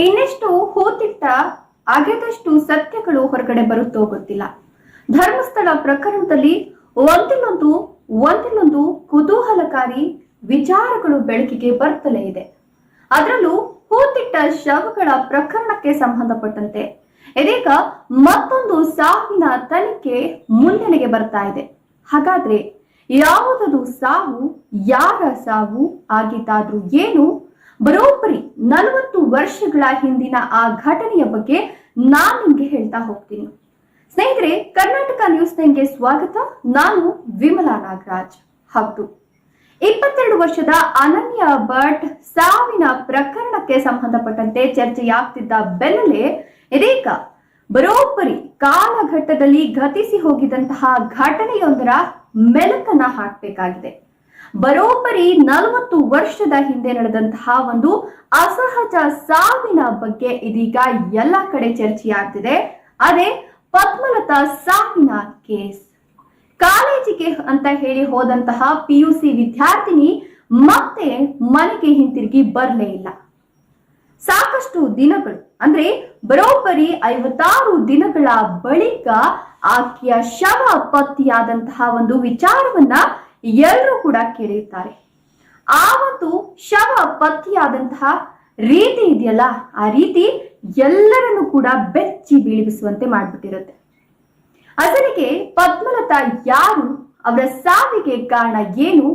ಇನ್ನೆಷ್ಟು ಹೂತಿಟ್ಟ ಅಗೆದಷ್ಟು ಸತ್ಯಗಳು ಹೊರಗಡೆ ಬರುತ್ತೋ ಗೊತ್ತಿಲ್ಲ. ಧರ್ಮಸ್ಥಳ ಪ್ರಕರಣದಲ್ಲಿ ಒಂದಿನೊಂದು ಒಂದಿನೊಂದು ಕುತೂಹಲಕಾರಿ ವಿಚಾರಗಳು ಬೆಳಕಿಗೆ ಬರ್ತಲೇ ಇದೆ. ಅದರಲ್ಲೂ ಹೂತಿಟ್ಟ ಶವಗಳ ಪ್ರಕರಣಕ್ಕೆ ಸಂಬಂಧಪಟ್ಟಂತೆ ಇದೀಗ ಮತ್ತೊಂದು ಸಾವಿನ ತನಿಖೆ ಮುನ್ನೆಲೆಗೆ ಬರ್ತಾ ಇದೆ. ಹಾಗಾದ್ರೆ ಯಾವುದದು ಸಾವು, ಯಾರ ಸಾವು, ಆಗಿದ್ದಾದ್ರೂ ಏನು ಬರೋಬ್ಬರಿ ನಲವತ್ತು ವರ್ಷಗಳ ಹಿಂದಿನ ಆ ಘಟನೆಯ ಬಗ್ಗೆ ನಾನು ನಿಮ್ಗೆ ಹೇಳ್ತಾ ಹೋಗ್ತೀನಿ. ಸ್ನೇಹಿತರೆ, ಕರ್ನಾಟಕ ನ್ಯೂಸ್ ನೈನ್ಗೆ ಸ್ವಾಗತ. ನಾನು ವಿಮಲಾ ನಾಗರಾಜ್. ಹೌದು. ಇಪ್ಪತ್ತೆರಡು ವರ್ಷದ ಅನನ್ಯ ಭಟ್ ಸಾವಿನ ಪ್ರಕರಣಕ್ಕೆ ಸಂಬಂಧಪಟ್ಟಂತೆ ಚರ್ಚೆಯಾಗ್ತಿದ್ದ ಬೆನ್ನಲ್ಲೇ ಇದೀಗ ಬರೋಬ್ಬರಿ ಕಾಲಘಟ್ಟದಲ್ಲಿ ಘತಿಸಿ ಹೋಗಿದಂತಹ ಘಟನೆಯೊಂದರ ಮೆಲುಕನ್ನ ಹಾಕಬೇಕಾಗಿದೆ. ಬರೋಬ್ಬರಿ ನಲವತ್ತು ವರ್ಷದ ಹಿಂದೆ ನಡೆದಂತಹ ಒಂದು ಅಸಹಜ ಸಾವಿನ ಬಗ್ಗೆ ಇದೀಗ ಎಲ್ಲ ಕಡೆ ಚರ್ಚೆಯಾಗ್ತಿದೆ. ಅದೇ ಪದ್ಮಲತಾ ಸಾವಿನ ಕೇಸ್. ಕಾಲೇಜಿಗೆ ಅಂತ ಹೇಳಿ ಹೋದಂತಹ ಪಿ ವಿದ್ಯಾರ್ಥಿನಿ ಮತ್ತೆ ಮನೆಗೆ ಹಿಂತಿರುಗಿ ಬರಲೇ ಇಲ್ಲ. ಸಾಕಷ್ಟು ದಿನಗಳು, ಅಂದ್ರೆ ಬರೋಬ್ಬರಿ ಐವತ್ತಾರು ದಿನಗಳ ಬಳಿಕ ಆಕೆಯ ಶವ ಪತ್ತೆಯಾದಂತಹ ಒಂದು ವಿಚಾರವನ್ನ ಎಲ್ಲರೂ ಕೂಡ ಕೇಳಿರ್ತಾರೆ. ಆ ಒಂದು ಶವ ಪತ್ತೆಯಾದಂತಹ ರೀತಿ ಇದೆಯಲ್ಲ, ಆ ರೀತಿ ಎಲ್ಲರನ್ನು ಕೂಡ ಬೆಚ್ಚಿ ಬೀಳಿಸುವಂತೆ ಮಾಡ್ಬಿಟ್ಟಿರುತ್ತೆ. ಅದರಿಗೆ ಪದ್ಮಲತಾ ಯಾರು? ಅವರ ಸಾವಿಗೆ ಕಾರಣ ಏನು?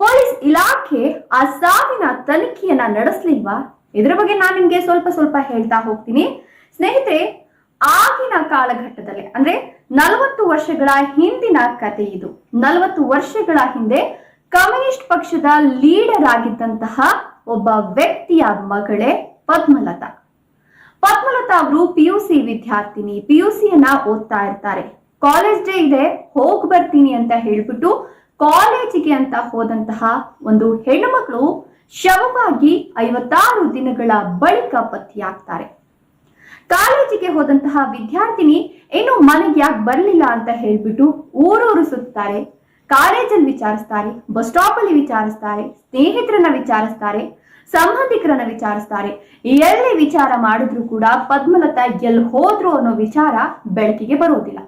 ಪೊಲೀಸ್ ಇಲಾಖೆ ಆ ಸಾವಿನ ತನಿಖೆಯನ್ನ ನಡೆಸಲಿಲ್ವಾ? ಇದರ ಬಗ್ಗೆ ನಾನು ನಿಮ್ಗೆ ಸ್ವಲ್ಪ ಸ್ವಲ್ಪ ಹೇಳ್ತಾ ಹೋಗ್ತೀನಿ. ಸ್ನೇಹಿತರೆ ಆಗಿನ ಕಾಲಘಟ್ಟದಲ್ಲಿ, ಅಂದ್ರೆ ನಲವತ್ತು ವರ್ಷಗಳ ಹಿಂದಿನ ಕತೆ ಇದು. ನಲವತ್ತು ವರ್ಷಗಳ ಹಿಂದೆ ಕಮ್ಯುನಿಸ್ಟ್ ಪಕ್ಷದ ಲೀಡರ್ ಆಗಿದ್ದಂತಹ ಒಬ್ಬ ವ್ಯಕ್ತಿಯ ಮಗಳೇ ಪದ್ಮಲತಾ. ಪದ್ಮಲತಾ ಅವರು ಪಿ ವಿದ್ಯಾರ್ಥಿನಿ. ಪಿ ಯು ಓದ್ತಾ ಇರ್ತಾರೆ. ಕಾಲೇಜ್ ಡೇ ಇದೆ, ಹೋಗ್ ಬರ್ತೀನಿ ಅಂತ ಹೇಳ್ಬಿಟ್ಟು ಕಾಲೇಜಿಗೆ ಅಂತ ಹೋದಂತಹ ಒಂದು ಹೆಣ್ಣುಮಗಳು ಶವವಾಗಿ ಐವತ್ತಾರು ದಿನಗಳ ಬಳಿಕ ಪತ್ತೆಯಾಗ್ತಾರೆ ಕಾಲೇಜಿಗೆ ಹೋದಂತಹ ವಿದ್ಯಾರ್ಥಿನಿ ಏನು ಮನೆಗೆ ಯಾಕೆ ಬರಲಿಲ್ಲ? ಅಂತ ಹೇಳ್ಬಿಟ್ಟು ಊರೂರು ಸುತ್ತಾರೆ ಕಾಲೇಜಲ್ಲಿ ವಿಚಾರಿಸ್ತಾರೆ, ಬಸ್ ಸ್ಟಾಪ್ ಅಲ್ಲಿ ವಿಚಾರಿಸ್ತಾರೆ, ಸ್ನೇಹಿತರನ್ನ ವಿಚಾರಿಸ್ತಾರೆ, ಸಂಬಂಧಿಕರನ್ನ ವಿಚಾರಿಸ್ತಾರೆ. ಎಲ್ಲಿ ವಿಚಾರ ಮಾಡಿದ್ರು ಕೂಡ ಪದ್ಮಲತಾ ಎಲ್ಲಿ ಹೋದ್ರು ಅನ್ನೋ ವಿಚಾರ ಬೆಳಕಿಗೆ ಬರೋದಿಲ್ಲ.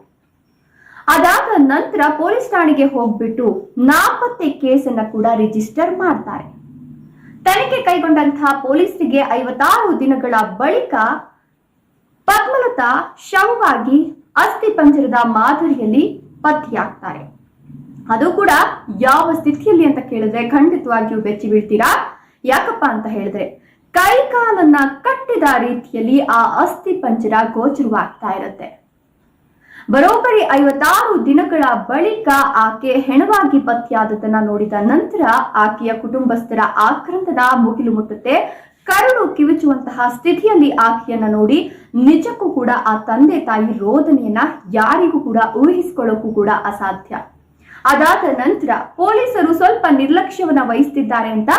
ಅದಾದ ನಂತರ ಪೊಲೀಸ್ ಠಾಣೆಗೆ ಹೋಗ್ಬಿಟ್ಟು ನಾಪತ್ತೆ ಕೇಸನ್ನ ಕೂಡ ರಿಜಿಸ್ಟರ್ ಮಾಡ್ತಾರೆ. ತನಿಖೆ ಕೈಗೊಂಡಂತಹ ಪೊಲೀಸರಿಗೆ ಐವತ್ತಾರು ದಿನಗಳ ಬಳಿಕ ಪದ್ಮಲತಾ ಶವವಾಗಿ ಅಸ್ಥಿ ಪಂಜರದ ಮಾದರಿಯಲ್ಲಿ ಪತ್ತೆಯಾಗ್ತಾರೆ ಅದು ಕೂಡ ಯಾವ ಸ್ಥಿತಿಯಲ್ಲಿ ಅಂತ ಕೇಳಿದ್ರೆ ಖಂಡಿತವಾಗಿಯೂ ಬೆಚ್ಚಿ ಬೀಳ್ತೀರಾ? ಯಾಕಪ್ಪ ಅಂತ ಹೇಳಿದ್ರೆ, ಕೈಕಾಲನ್ನ ಕಟ್ಟಿದ ರೀತಿಯಲ್ಲಿ ಆ ಅಸ್ಥಿ ಪಂಜರ ಗೋಚರವಾಗ್ತಾ ಇರುತ್ತೆ. ಬರೋಬ್ಬರಿ ಐವತ್ತಾರು ದಿನಗಳ ಬಳಿಕ ಆಕೆ ಹೆಣವಾಗಿ ಪತ್ತೆಯಾದದನ್ನ ನೋಡಿದ ನಂತರ ಆಕೆಯ ಕುಟುಂಬಸ್ಥರ ಆಕ್ರಂದನ ಮುಗಿಲು ಮುಟ್ಟುತ್ತೆ. ಕರುಳು ಕಿವಿಚುವಂತಹ ಸ್ಥಿತಿಯಲ್ಲಿ ಆಕೆಯನ್ನ ನೋಡಿ ನಿಜಕ್ಕೂ ಕೂಡ ಆ ತಂದೆ ತಾಯಿ ರೋದನೆಯನ್ನ ಯಾರಿಗೂ ಕೂಡ ಊಹಿಸಿಕೊಳ್ಳೋಕ್ಕೂ ಕೂಡ ಅಸಾಧ್ಯ. ಅದಾದ ನಂತರ ಪೊಲೀಸರು ಸ್ವಲ್ಪ ನಿರ್ಲಕ್ಷ್ಯವನ್ನ ವಹಿಸ್ತಿದ್ದಾರೆ ಅಂತ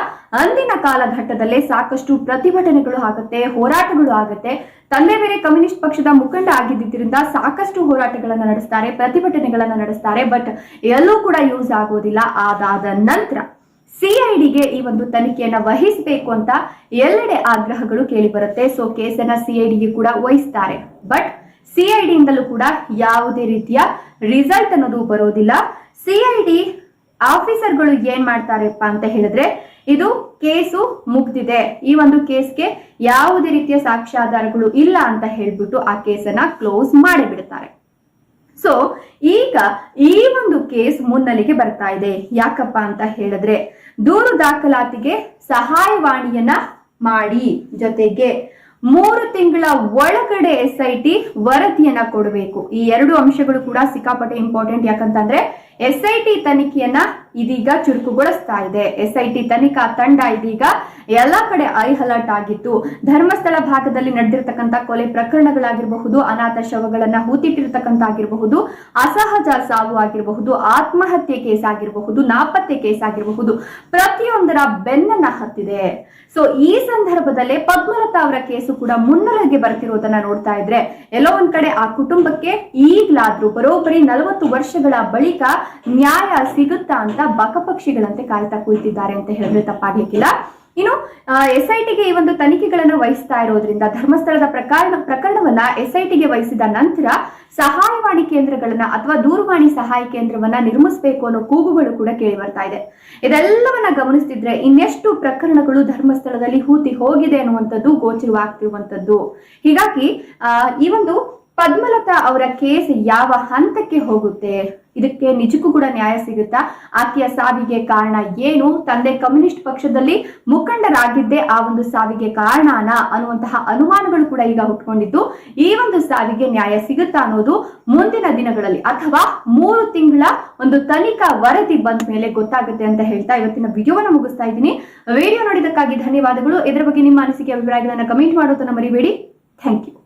ಅಂದಿನ ಕಾಲಘಟ್ಟದಲ್ಲೇ ಸಾಕಷ್ಟು ಪ್ರತಿಭಟನೆಗಳು ಆಗುತ್ತೆ, ಹೋರಾಟಗಳು ಆಗುತ್ತೆ. ತಂದೆ ಬೇರೆ ಕಮ್ಯುನಿಸ್ಟ್ ಪಕ್ಷದ ಮುಖಂಡ ಆಗಿದ್ದರಿಂದ ಸಾಕಷ್ಟು ಹೋರಾಟಗಳನ್ನ ನಡೆಸ್ತಾರೆ, ಪ್ರತಿಭಟನೆಗಳನ್ನ ನಡೆಸ್ತಾರೆ, ಬಟ್ ಎಲ್ಲೂ ಕೂಡ ಯೂಸ್ ಆಗೋದಿಲ್ಲ. ಅದಾದ ನಂತರ ಸಿಐಡಿಗೆ ಈ ಒಂದು ತನಿಖೆಯನ್ನ ವಹಿಸಬೇಕು ಅಂತ ಎಲ್ಲೆಡೆ ಆಗ್ರಹಗಳು ಕೇಳಿ ಬರುತ್ತೆ. ಸೊ ಕೇಸನ್ನ ಸಿಐಡಿಗೆ ಕೂಡ ವಹಿಸ್ತಾರೆ. ಬಟ್ ಸಿಐಡಿಯಿಂದಲೂ ಕೂಡ ಯಾವುದೇ ರೀತಿಯ ರಿಸಲ್ಟ್ ಅನ್ನೋದು ಬರೋದಿಲ್ಲ. ಸಿಐಡಿ ಆಫೀಸರ್ಗಳು ಏನ್ ಮಾಡ್ತಾರಪ್ಪ ಅಂತ ಹೇಳಿದ್ರೆ, ಇದು ಕೇಸು ಮುಗ್ದಿದೆ. ಈ ಒಂದು ಕೇಸ್ಗೆ ಯಾವುದೇ ರೀತಿಯ ಸಾಕ್ಷ್ಯಾಧಾರಗಳು ಇಲ್ಲ ಅಂತ ಹೇಳ್ಬಿಟ್ಟು ಆ ಕೇಸನ್ನ ಕ್ಲೋಸ್ ಮಾಡಿಬಿಡ್ತಾರೆ. ಸೊ ಈಗ ಈ ಒಂದು ಕೇಸ್ ಮುನ್ನೆಲೆಗೆ ಬರ್ತಾ ಇದೆ. ಯಾಕಪ್ಪ ಅಂತ ಹೇಳಿದ್ರೆ, ದೂರು ದಾಖಲಾತಿಗೆ ಸಹಾಯವಾಣಿಯನ್ನ ಮಾಡಿ. ಜೊತೆಗೆ ಮೂರು ತಿಂಗಳ ಒಳಗಡೆ ಎಸ್ ಐ ಟಿ ವರದಿಯನ್ನ ಕೊಡಬೇಕು. ಈ ಎರಡು ಅಂಶಗಳು ಕೂಡ ಸಿಕ್ಕಾಪಟ್ಟೆ ಇಂಪಾರ್ಟೆಂಟ್ ಯಾಕಂತಂದ್ರೆ ಎಸ್ ಐ ಟಿ ತನಿಖೆಯನ್ನ ಇದೀಗ ಚುರುಕುಗೊಳಿಸ್ತಾ ಇದೆ. ಎಸ್ ಐ ಟಿ ತನಿಖಾ ತಂಡ ಇದೀಗ ಎಲ್ಲ ಕಡೆ ಐ ಅಲರ್ಟ್ ಆಗಿತ್ತು. ಧರ್ಮಸ್ಥಳ ಭಾಗದಲ್ಲಿ ನಡೆದಿರ್ತಕ್ಕಂಥ ಕೊಲೆ ಪ್ರಕರಣಗಳಾಗಿರಬಹುದು, ಅನಾಥ ಶವಗಳನ್ನ ಹೂತಿಟ್ಟಿರ್ತಕ್ಕಂಥ ಆಗಿರಬಹುದು ಅಸಹಜ ಸಾವು ಆಗಿರಬಹುದು, ಆತ್ಮಹತ್ಯೆ ಕೇಸ್ ಆಗಿರಬಹುದು, ನಾಪತ್ತೆ ಕೇಸ್ ಆಗಿರಬಹುದು, ಪ್ರತಿಯೊಂದರ ಬೆನ್ನನ್ನ ಹತ್ತಿದೆ. ಸೊ ಈ ಸಂದರ್ಭದಲ್ಲೇ ಪದ್ಮಲತಾ ಅವರ ಕೇಸು ಕೂಡ ಮುನ್ನೆಲೆಗೆ ಬರ್ತಿರೋದನ್ನ ನೋಡ್ತಾ ಇದ್ರೆ, ಎಲ್ಲೋ ಒಂದ್ ಕಡೆ ಆ ಕುಟುಂಬಕ್ಕೆ ಈಗ್ಲಾದ್ರೂ ಬರೋಬ್ಬರಿ ನಲವತ್ತು ವರ್ಷಗಳ ಬಳಿಕ ನ್ಯಾಯ ಸಿಗುತ್ತಾ ಅಂತ ಬಕಪಕ್ಷಿಗಳಂತೆ ಕಾಯ್ತಾ ಕುಳಿತಿದ್ದಾರೆ ಅಂತ ಹೇಳಿದ್ರೆ ತಪ್ಪಾಗ್ಲಿಕ್ಕಿಲ್ಲ. ಇನ್ನು ಎಸ್ ಐ ಟಿಗೆ ಈ ಒಂದು ತನಿಖೆಗಳನ್ನು ವಹಿಸ್ತಾ ಇರೋದ್ರಿಂದ ಧರ್ಮಸ್ಥಳದ ಪ್ರಕರಣ, ಪ್ರಕರಣವನ್ನ ಎಸ್ ಐ ಟಿಗೆ ವಹಿಸಿದ ನಂತರ ಸಹಾಯವಾಣಿ ಕೇಂದ್ರಗಳನ್ನ ಅಥವಾ ದೂರವಾಣಿ ಸಹಾಯ ಕೇಂದ್ರವನ್ನ ನಿರ್ಮಿಸಬೇಕು ಅನ್ನೋ ಕೂಗುಗಳು ಕೂಡ ಕೇಳಿ ಬರ್ತಾ ಇದೆ. ಇದೆಲ್ಲವನ್ನ ಗಮನಿಸ್ತಿದ್ರೆ ಇನ್ನೆಷ್ಟು ಪ್ರಕರಣಗಳು ಧರ್ಮಸ್ಥಳದಲ್ಲಿ ಹೂತಿ ಹೋಗಿದೆ ಅನ್ನುವಂಥದ್ದು ಗೋಚರವಾಗ್ತಿರುವಂಥದ್ದು. ಹೀಗಾಗಿ ಈ ಒಂದು ಪದ್ಮಲತಾ ಅವರ ಕೇಸ್ ಯಾವ ಹಂತಕ್ಕೆ ಹೋಗುತ್ತೆ? ಇದಕ್ಕೆ ನಿಜಕ್ಕೂ ಕೂಡ ನ್ಯಾಯ ಸಿಗುತ್ತಾ? ಆಕೆಯ ಸಾವಿಗೆ ಕಾರಣ ಏನು? ತಂದೆ ಕಮ್ಯುನಿಸ್ಟ್ ಪಕ್ಷದಲ್ಲಿ ಮುಖಂಡರಾಗಿದ್ದೇ ಆ ಒಂದು ಸಾವಿಗೆ ಕಾರಣನ ಅನ್ನುವಂತಹ ಅನುಮಾನಗಳು ಕೂಡ ಈಗ ಹುಟ್ಕೊಂಡಿದ್ದು, ಈ ಒಂದು ಸಾವಿಗೆ ನ್ಯಾಯ ಸಿಗುತ್ತಾ ಅನ್ನೋದು ಮುಂದಿನ ದಿನಗಳಲ್ಲಿ ಅಥವಾ ಮೂರು ತಿಂಗಳ ಒಂದು ತನಿಖಾ ವರದಿ ಬಂದ ಮೇಲೆ ಗೊತ್ತಾಗುತ್ತೆ ಅಂತ ಹೇಳ್ತಾ ಇವತ್ತಿನ ವಿಡಿಯೋವನ್ನು ಮುಗಿಸ್ತಾ ಇದ್ದೀನಿ. ವಿಡಿಯೋ ನೋಡಿದಕ್ಕಾಗಿ ಧನ್ಯವಾದಗಳು. ಇದರ ಬಗ್ಗೆ ನಿಮ್ಮ ಅನಿಸಿಕೆ, ಅಭಿಪ್ರಾಯಗಳನ್ನು ಕಮೆಂಟ್ ಮಾಡೋದನ್ನ ಮರಿಬೇಡಿ. Thank you.